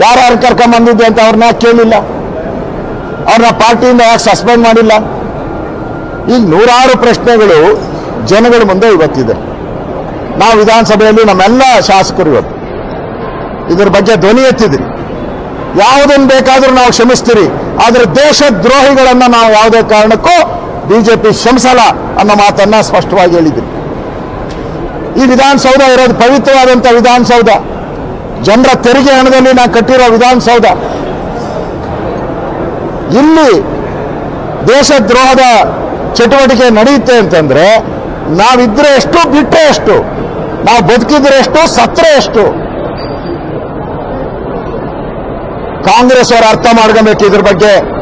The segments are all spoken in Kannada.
ಯಾರ್ಯಾರು ಕರ್ಕೊಂಬಂದಿದ್ದೆ ಅಂತ ಅವ್ರನ್ನ ಕೇಳಿಲ್ಲ. ಅವ್ರನ್ನ ಪಾರ್ಟಿಯಿಂದ ಯಾಕೆ ಸಸ್ಪೆಂಡ್ ಮಾಡಿಲ್ಲ? ಈಗ ನೂರಾರು ಪ್ರಶ್ನೆಗಳು ಜನಗಳ ಮುಂದೆ ಇವತ್ತಿದೆ. ನಾವು ವಿಧಾನಸಭೆಯಲ್ಲಿ ನಮ್ಮೆಲ್ಲ ಶಾಸಕರು ಇವತ್ತು. ಇದ್ರ ಬಗ್ಗೆ ಧ್ವನಿ ಎತ್ತಿದ್ರಿ. ಯಾವುದನ್ನು ಬೇಕಾದರೂ ನಾವು ಕ್ಷಮಿಸ್ತೀರಿ. ಆದರೆ ದೇಶದ್ರೋಹಿಗಳನ್ನ ನಾವು ಯಾವುದೇ ಕಾರಣಕ್ಕೂ ಬಿಜೆಪಿ ಕ್ಷಮಿಸಲ್ಲ ಅನ್ನೋ ಮಾತನ್ನ ಸ್ಪಷ್ಟವಾಗಿ ಹೇಳಿದ್ರಿ. ಈ ವಿಧಾನಸೌಧ ಇರೋದು ಪವಿತ್ರವಾದಂಥ ವಿಧಾನಸೌಧ. ಜನರ ತೆರಿಗೆ ಹಣದಲ್ಲಿ ನಾನು ಕಟ್ಟಿರೋ ವಿಧಾನಸೌಧ. ಇಲ್ಲಿ ದೇಶದ್ರೋಹದ ಚಟುವಟಿಕೆ ನಡೆಯುತ್ತೆ ಅಂತಂದ್ರೆ ನಾವಿದ್ರೆ ಎಷ್ಟು, ಬಿಟ್ಟರೆ ಎಷ್ಟು? ನಾವು ಬದುಕಿದ್ರೆ ಎಷ್ಟು ಸತ್ರ ಎಷ್ಟು? ಕಾಂಗ್ರೆಸ್ ಅವರು ಅರ್ಥ ಮಾಡ್ಕೊಬೇಕು ಇದ್ರ ಬಗ್ಗೆ.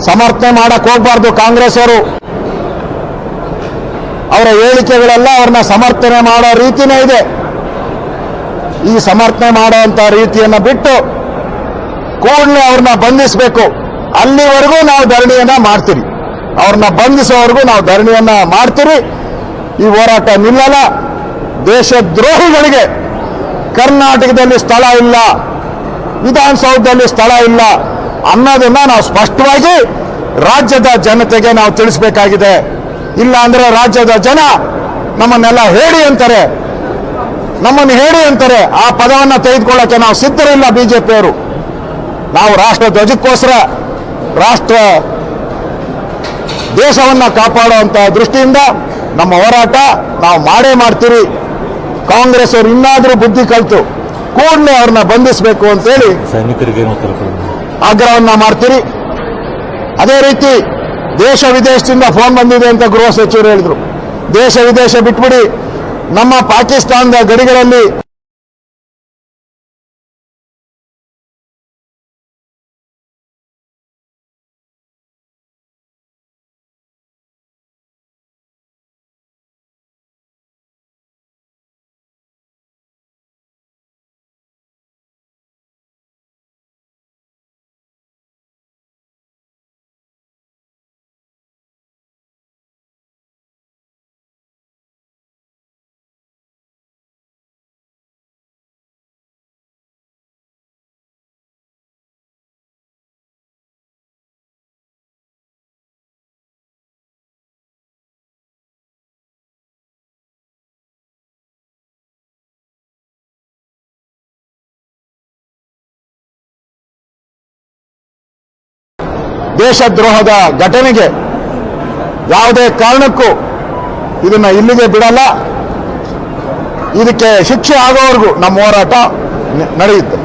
ಸಮರ್ಥನೆ ಮಾಡಕ್ ಹೋಗ್ಬಾರ್ದು ಕಾಂಗ್ರೆಸ್ ಅವರು. ಅವರ ಹೇಳಿಕೆಗಳೆಲ್ಲ ಅವ್ರನ್ನ ಸಮರ್ಥನೆ ಮಾಡೋ ರೀತಿನೇ ಇದೆ. ಈ ಸಮರ್ಥನೆ ಮಾಡುವಂತ ರೀತಿಯನ್ನ ಬಿಟ್ಟು ಕೂಡಲೇ ಅವ್ರನ್ನ ಬಂಧಿಸಬೇಕು. ಅಲ್ಲಿವರೆಗೂ ನಾವು ಧರಣಿಯನ್ನ ಮಾಡ್ತೀವಿ ಅವ್ರನ್ನ ಬಂಧಿಸೋವರೆಗೂ ನಾವು ಧರಣಿಯನ್ನ ಮಾಡ್ತೀರಿ. ಈ ಹೋರಾಟ ನಿಲ್ಲಲ್ಲ. ದೇಶದ್ರೋಹಿಗಳಿಗೆ ಕರ್ನಾಟಕದಲ್ಲಿ ಸ್ಥಳ ಇಲ್ಲ. ವಿಧಾನಸೌಧದಲ್ಲಿ ಸ್ಥಳ ಇಲ್ಲ. ಅನ್ನೋದನ್ನ ನಾವು ಸ್ಪಷ್ಟವಾಗಿ ರಾಜ್ಯದ ಜನತೆಗೆ ನಾವು ತಿಳಿಸಬೇಕಾಗಿದೆ. ಇಲ್ಲ ಅಂದ್ರೆ ರಾಜ್ಯದ ಜನ ನಮ್ಮನ್ನೆಲ್ಲ ಹೇಳಿ ಅಂತಾರೆ. ನಮ್ಮನ್ನು ಹೇಳಿ ಅಂತಾರೆ ಆ ಪದವನ್ನು ತೆಗೆದುಕೊಳ್ಳಕ್ಕೆ ನಾವು ಸಿದ್ಧರಿಲ್ಲ ಬಿಜೆಪಿಯವರು. ನಾವು ರಾಷ್ಟ್ರ ಧ್ವಜಕ್ಕೋಸ್ಕರ ರಾಷ್ಟ್ರ ದೇಶವನ್ನ ಕಾಪಾಡುವಂತಹ ದೃಷ್ಟಿಯಿಂದ ನಮ್ಮ ಹೋರಾಟ ನಾವು ಮಾಡೇ ಮಾಡ್ತೀವಿ ಕಾಂಗ್ರೆಸ್ ಅವರು ಇನ್ನಾದರೂ ಬುದ್ಧಿ ಕಲಿತು ಕೂಡಲೇ ಅವ್ರನ್ನ ಬಂಧಿಸಬೇಕು ಅಂತೇಳಿ ಸೈನಿಕರಿಗೆ ಆಗ್ರಹವನ್ನ ಮಾಡ್ತೀರಿ. ಅದೇ ರೀತಿ ದೇಶ ವಿದೇಶದಿಂದ ಫೋನ್ ಬಂದಿದೆ ಅಂತ ಗೃಹ ಸಚಿವರು ಹೇಳಿದ್ರು. ದೇಶ ವಿದೇಶ ಬಿಟ್ಬಿಡಿ. ನಮ್ಮ ಪಾಕಿಸ್ತಾನದ ಗಡಿಗಳಲ್ಲಿ ದೇಶದ್ರೋಹದ ಘಟನೆಗೆ ಯಾವುದೇ ಕಾರಣಕ್ಕೂ ಇದನ್ನ ಇಲ್ಲಿಗೆ ಬಿಡಲ್ಲ. ಇದಕ್ಕೆ ಶಿಕ್ಷೆ ಆಗೋವರೆಗೂ ನಮ್ಮ ಹೋರಾಟ ನಡೆಯುತ್ತೆ.